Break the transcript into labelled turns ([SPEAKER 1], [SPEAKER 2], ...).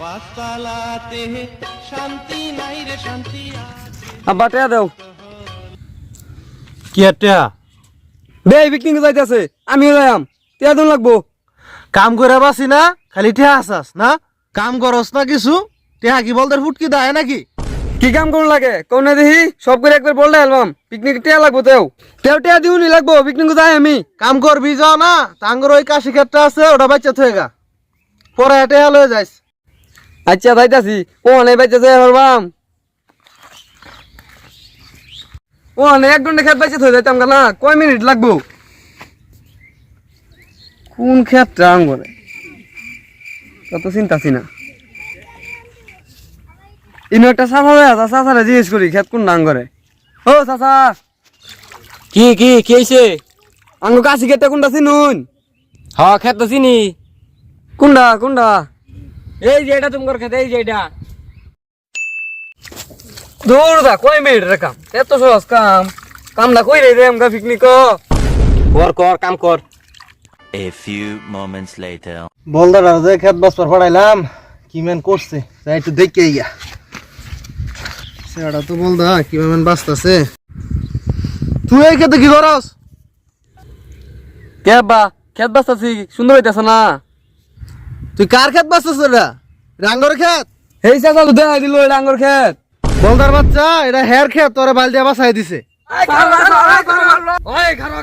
[SPEAKER 1] পাঁচতলাতে শান্তি নাই রে শান্তি
[SPEAKER 2] আব্বা টেয়া দেও।
[SPEAKER 3] কি একটা
[SPEAKER 2] বে পিকনিক যাইতেছে। আমিও যাইম টেয়া দিন লাগবো।
[SPEAKER 3] কাম করে বাসি না খালি ঠেয়া আসাস না? কাম করস না কিছু? টেহা কি বলতে ফুটকি দেয় নাকি?
[SPEAKER 2] কি কাম করুন লাগে? কোনে দেখি সব করে একবার বললে অ্যালবাম পিকনিক টেয়া লাগবো তেও। তেও টেয়া দিউনি লাগবো পিকনিক যাই আমি।
[SPEAKER 3] কাম করবি যাও না টাঙ্গর ওই কাশি আছে ওটা বাচ্চা থয়ে গা। পরে টেহা লয়ে যাইস।
[SPEAKER 2] আচ্ছা যাইতাছি ও অনেক বাইচে যাই পারবাম ও অনেক এক ঘণ্টা খেত বাইচে থয়ে যাইতাম না কয় মিনিট লাগবো? কোন ক্ষেতটা আম করে তত চিন্তা না। ইনো একটা চাষা হয়ে আছে চাষারে জিজ্ঞেস করি খেত কোন নাম করে ও চাষা
[SPEAKER 4] কি কি কি হয়েছে
[SPEAKER 2] আঙ্গু কাশি ক্ষেতটা কোনটা চিনুন?
[SPEAKER 4] হ খেত তো চিনি।
[SPEAKER 2] কোনটা কোনটা?
[SPEAKER 4] এই যে এটা তোমার খেতে এই যে এটা।
[SPEAKER 2] দূর দা কয় মিনিট রে কাম? এত সহজ কাম। কামটা কই রে রে আমগা পিকনিক
[SPEAKER 4] কর কর কাম কর।
[SPEAKER 5] A few moments later.
[SPEAKER 3] বলদার যে খেত বাসপার পড়াইলাম কি মেন করছে? তাই একটু দেখে ইয়া সেটা তো বলদা কি মেন বাঁচতেছে? তুই এই খেতে কি করস?
[SPEAKER 2] কে বা? খেত বাস্তাছি সুন্দর হইতাছে না?
[SPEAKER 3] তুই কার খেত বাঁচতেছ এটা? রাঙ্গর খেত?
[SPEAKER 2] এই চাচা তো দেখাই দিল এটা আঙ্গুর খেত।
[SPEAKER 3] বলদার বাচ্চা এটা হের খেত তোরা বাল দিয়া বাসাই দিছে।
[SPEAKER 2] ওই খারো।